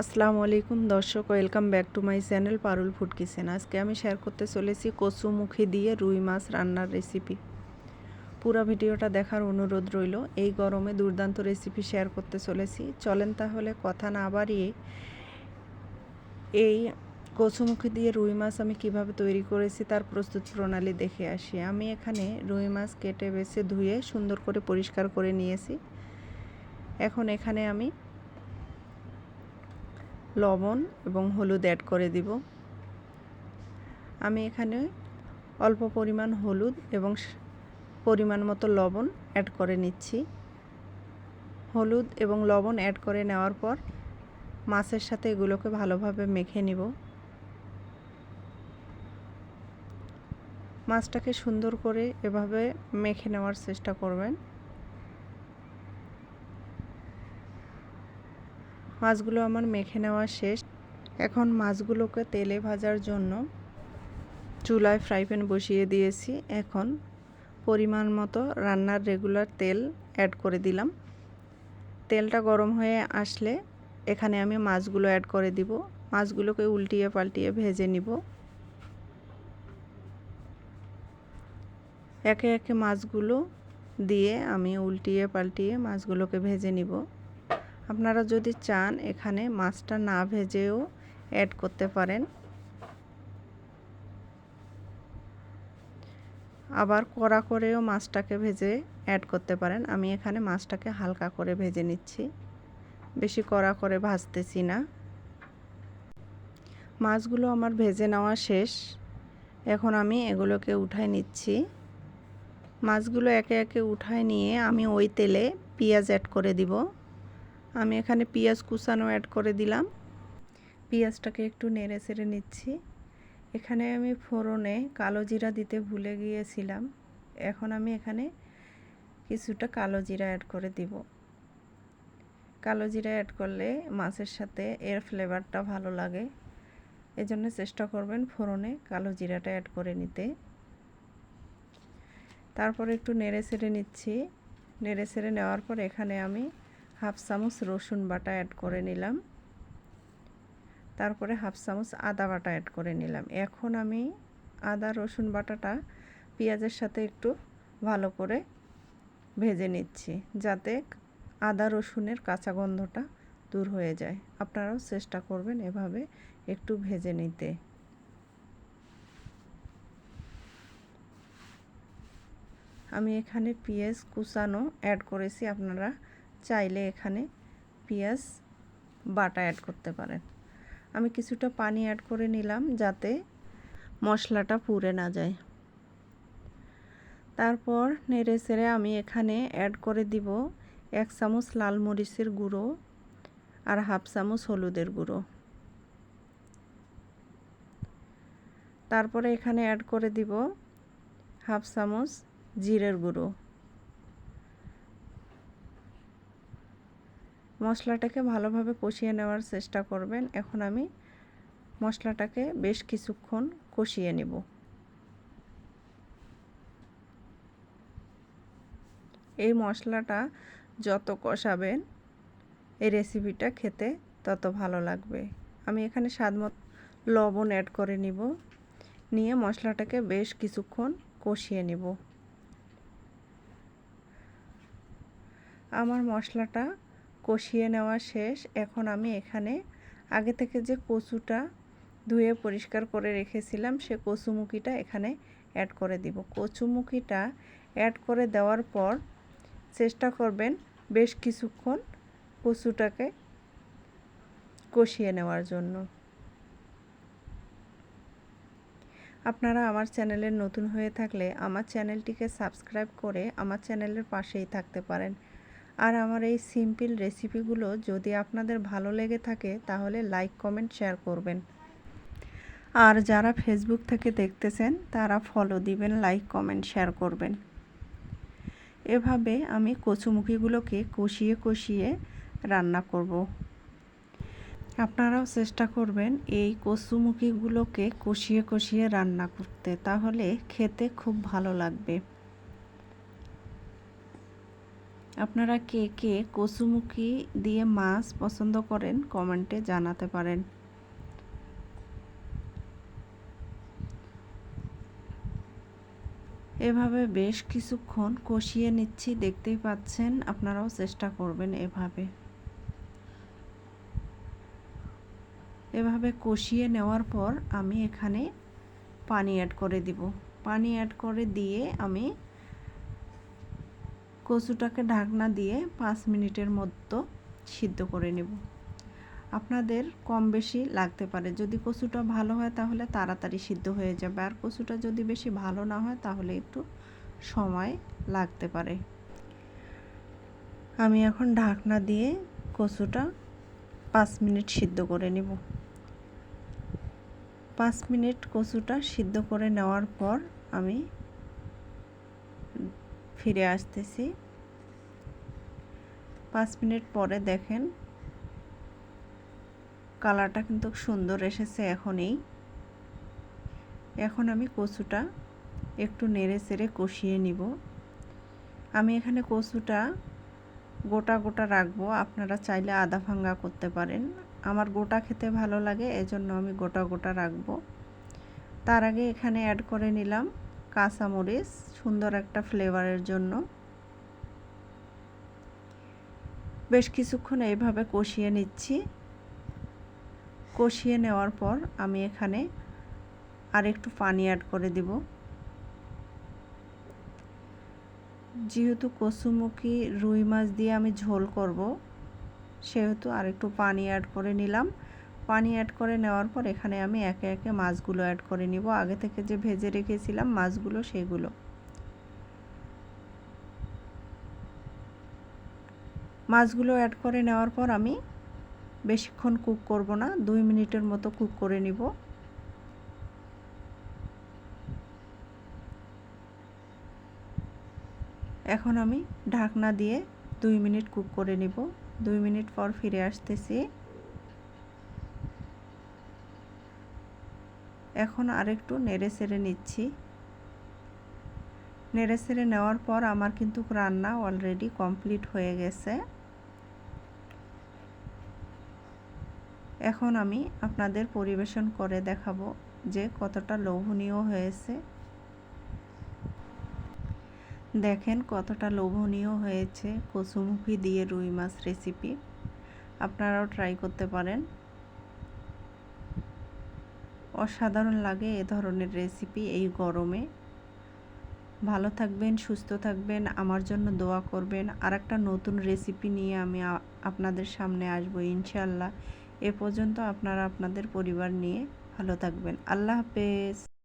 আসসালামু আলাইকুম দর্শক, welcome back to my channel Parul food kitchen. আজকে আমি শেয়ার করতে চলেছি কচুমুখী দিয়ে রুই মাছ রান্নার রেসিপি পুরো ভিডিওটা দেখার অনুরোধ রইল, এই গরমে দুর্দান্ত রেসিপি শেয়ার করতে চলেছি। চলেন তাহলে কথা না বাড়িয়ে এই কচুমুখী দিয়ে রুই মাছ আমি কীভাবে তৈরি করেছি তার প্রস্তুত প্রণালী দেখে আসি। আমি এখানে রুই মাছ কেটে বেছে ধুয়ে সুন্দর করে পরিষ্কার করে নিয়েছি। এখন এখানে আমি লবণ এবং হলুদ অ্যাড করে দিব। আমি এখানে অল্প পরিমাণ হলুদ এবং পরিমাণ মতো লবণ অ্যাড করে নিচ্ছি। হলুদ এবং লবণ অ্যাড করে নেওয়ার পর মাছের সাথে এগুলোকে ভালোভাবে মেখে নিব। মাছটাকে সুন্দর করে এভাবে মেখে নেওয়ার চেষ্টা করবেন। মাছগুলো আমার মেখে নেওয়া শেষ। এখন মাছগুলোকে তেলে ভাজার জন্য চুলায় ফ্রাই প্যান বসিয়ে দিয়েছি। এখন পরিমাণ মতো রান্নার রেগুলার তেল অ্যাড করে দিলাম। তেলটা গরম হয়ে আসলে এখানে আমি মাছগুলো অ্যাড করে দিব। মাছগুলোকে উল্টিয়ে পাল্টিয়ে ভেজে নিব। একে একে মাছগুলো দিয়ে আমি উল্টিয়ে পাল্টিয়ে মাছগুলোকে ভেজে নিব। আপনারা যদি চান, এখানে মাছটা না ভেজেও অ্যাড করতে পারেন। আবার কড়া করেও মাছটাকে ভেজে অ্যাড করতে পারেন। আমি এখানে মাছটাকে হালকা করে ভেজে নিচ্ছি। বেশি কড়া করে ভাজতেছি না। মাছগুলো আমার ভেজে নেওয়া শেষ। এখন আমি এগুলোকে উঠায় নিচ্ছি। মাছগুলো একে একে উঠায় নিয়ে আমি ওই তেলে পেঁয়াজ অ্যাড করে দিব। আমি এখানে পেঁয়াজ কুচানো অ্যাড করে দিলাম। পেঁয়াজটাকে একটু নেড়ে চেড়ে নিচ্ছি। এখানে আমি ফোড়নে কালো জিরা দিতে ভুলে গিয়েছিলাম। এখন আমি এখানে কিছুটা কালো জিরা অ্যাড করে দিব। কালো জিরা অ্যাড করলে মাছের সাথে এর ফ্লেভারটা ভালো লাগে। এজন্য চেষ্টা করবেন ফোড়নে কালো জিরাটা অ্যাড করে নিতে। তারপর একটু নেড়ে ছেড়ে নিচ্ছি। নেড়ে ছেড়ে নেওয়ার পর এখানে আমি হাফ চামচ রসুন বাটা অ্যাড করে নিলাম। তারপরে হাফ চামচ আদা বাটা অ্যাড করে নিলাম। এখন আমি আদা, রসুন বাটাটা পেঁয়াজের সাথে একটু ভালো করে ভেজে নিচ্ছি, যাতে আদা, রসুনের কাঁচা গন্ধটা দূর হয়ে যায়। আপনারাও চেষ্টা করবেন এভাবে একটু ভেজে নিতে। আমি এখানে পেঁয়াজ কুচানো অ্যাড করেছি, আপনারা চাইলে এখানে পেঁয়াজ, বাটা অ্যাড করতে পারেন। আমি কিছুটা পানি অ্যাড করে নিলাম যাতে মশলাটা পুড়ে না যায়। তারপর নেড়ে চেড়ে আমি এখানে অ্যাড করে দিব এক চামচ লাল মরিচের গুঁড়ো আর হাফ চামচ হলুদের গুঁড়ো। তারপরে এখানে অ্যাড করে দিব হাফ চামচ জিরের গুঁড়ো। মশলাটাকে ভালোভাবে কষিয়ে নেওয়ার চেষ্টা করবেন। এখন আমি মশলাটাকে বেশ কিছুক্ষণ কষিয়ে নেব। এই মশলাটা যত কষাবেন, এই রেসিপিটা খেতে তত ভালো লাগবে। আমি এখানে স্বাদমত লবণ অ্যাড করে নিব। নিয়ে মশলাটাকে বেশ কিছুক্ষণ কষিয়ে নেব। আমার মশলাটা কষিয়ে নেওয়া শেষ। এখন আমি এখানে আগে থেকে যে কচুটা ধুয়ে পরিষ্কার করে রেখেছিলাম, সে কচুমুখিটা এখানে অ্যাড করে দিব। কচুমুখিটা অ্যাড করে দেওয়ার পর চেষ্টা করবেন বেশ কিছুক্ষণ কচুটাকে কষিয়ে নেওয়ার জন্য। আপনারা আমার চ্যানেলের নতুন হয়ে থাকলে আমার চ্যানেলটিকে সাবস্ক্রাইব করে আমার চ্যানেলের পাশেই থাকতে পারেন। আর আমার এই সিম্পল রেসিপিগুলো যদি আপনাদের ভালো লেগে থাকে, তাহলে লাইক, কমেন্ট, শেয়ার করবেন। আর যারা ফেসবুক থেকে দেখতেছেন, তারা ফলো দিবেন লাইক কমেন্ট শেয়ার করবেন। এভাবে আমি কচুমুখিগুলোকে কষিয়ে কষিয়ে রান্না করব। আপনারাও চেষ্টা করবেন এই কচুমুখিগুলোকে কষিয়ে কষিয়ে রান্না করতে, তাহলে খেতে খুব ভালো লাগবে। আপনারা কে কে কচুমুখি দিয়ে মাছ পছন্দ করেন কমেন্টে জানাতে পারেন। এভাবে বেশ কিছুক্ষণ কষিয়ে নিচ্ছি, দেখতেই পাচ্ছেন আপনারাও চেষ্টা করবেন এভাবে। এভাবে কষিয়ে নেওয়ার পর আমি এখানে পানি অ্যাড করে দিব। পানি অ্যাড করে দিয়ে আমি কচুটাকে ঢাকনা দিয়ে পাঁচ মিনিটের মতো সিদ্ধ করে নেব। আপনাদের কম বেশি লাগতে পারে। যদি কচুটা ভালো হয় তাহলে তাড়াতাড়ি সিদ্ধ হয়ে যাবে। আর কচুটা যদি বেশি ভালো না হয় তাহলে একটু সময় লাগতে পারে। আমি এখন ঢাকনা দিয়ে কচুটা পাঁচ মিনিট সিদ্ধ করে নেব। পাঁচ মিনিট কচুটা সিদ্ধ করে নেওয়ার পর আমি ফিরে আসতেছি। পাঁচ মিনিট পরে দেখেন, কালারটা কিন্তু সুন্দর এসেছে এখনই। এখন আমি কচুটা একটু নেড়ে চেড়ে কষিয়ে নিব। আমি এখানে কচুটা গোটা গোটা রাখব। আপনারা চাইলে আদা ভাঙ্গা করতে পারেন। আমার গোটা খেতে ভালো লাগে, এজন্য আমি গোটা গোটা রাখব। তার আগে এখানে অ্যাড করে নিলাম কাঁচামরিচ সুন্দর একটা ফ্লেভারের জন্য। বেশ কিছুক্ষণ এইভাবে কষিয়ে নিচ্ছি। কষিয়ে নেওয়ার পর আমি এখানে আর একটু পানি অ্যাড করে দিব। যেহেতু কচুমুখী রুই মাছ দিয়ে আমি ঝোল করব, সেহেতু আর একটু পানি অ্যাড করে নিলাম। পানি অ্যাড করে নেওয়ার পর এখানে আমি একে একে মাছগুলো অ্যাড করে নিব। আগে থেকে যে ভেজে রেখেছিলাম মাছগুলো সেগুলো। মাছগুলো অ্যাড করে নেওয়ার পর আমি বেশিক্ষণ কুক করব না, দুই মিনিটের মতো কুক করে নিব। এখন আমি ঢাকনা দিয়ে দুই মিনিট কুক করে নিব। দুই মিনিট পর ফিরে আসতেছি। এখন আরেকটু নেড়ে সেড়ে নিচ্ছি। নেড়ে সেড়ে নেওয়ার পর আমার কিন্তু রান্না অলরেডি কমপ্লিট হয়ে গেছে। এখন আমি আপনাদের পরিবেশন করে দেখাবো যে কতটা লোভনীয় হয়েছে। দেখেন কতটা লোভনীয় হয়েছে কচুমুখি দিয়ে রুই মাছ রেসিপি আপনারাও ট্রাই করতে পারেন। অসাধারণ লাগে এ ধরনের রেসিপি এই গরমে। ভালো থাকবেন, সুস্থ থাকবেন, আমার জন্য দোয়া করবেন। আর একটা নতুন রেসিপি নিয়ে আমি আপনাদের সামনে আসব ইনশাল্লাহ এ পর্যন্ত আপনারা আপনাদের পরিবার নিয়ে ভালো থাকবেন। আল্লাহ হাফেজ।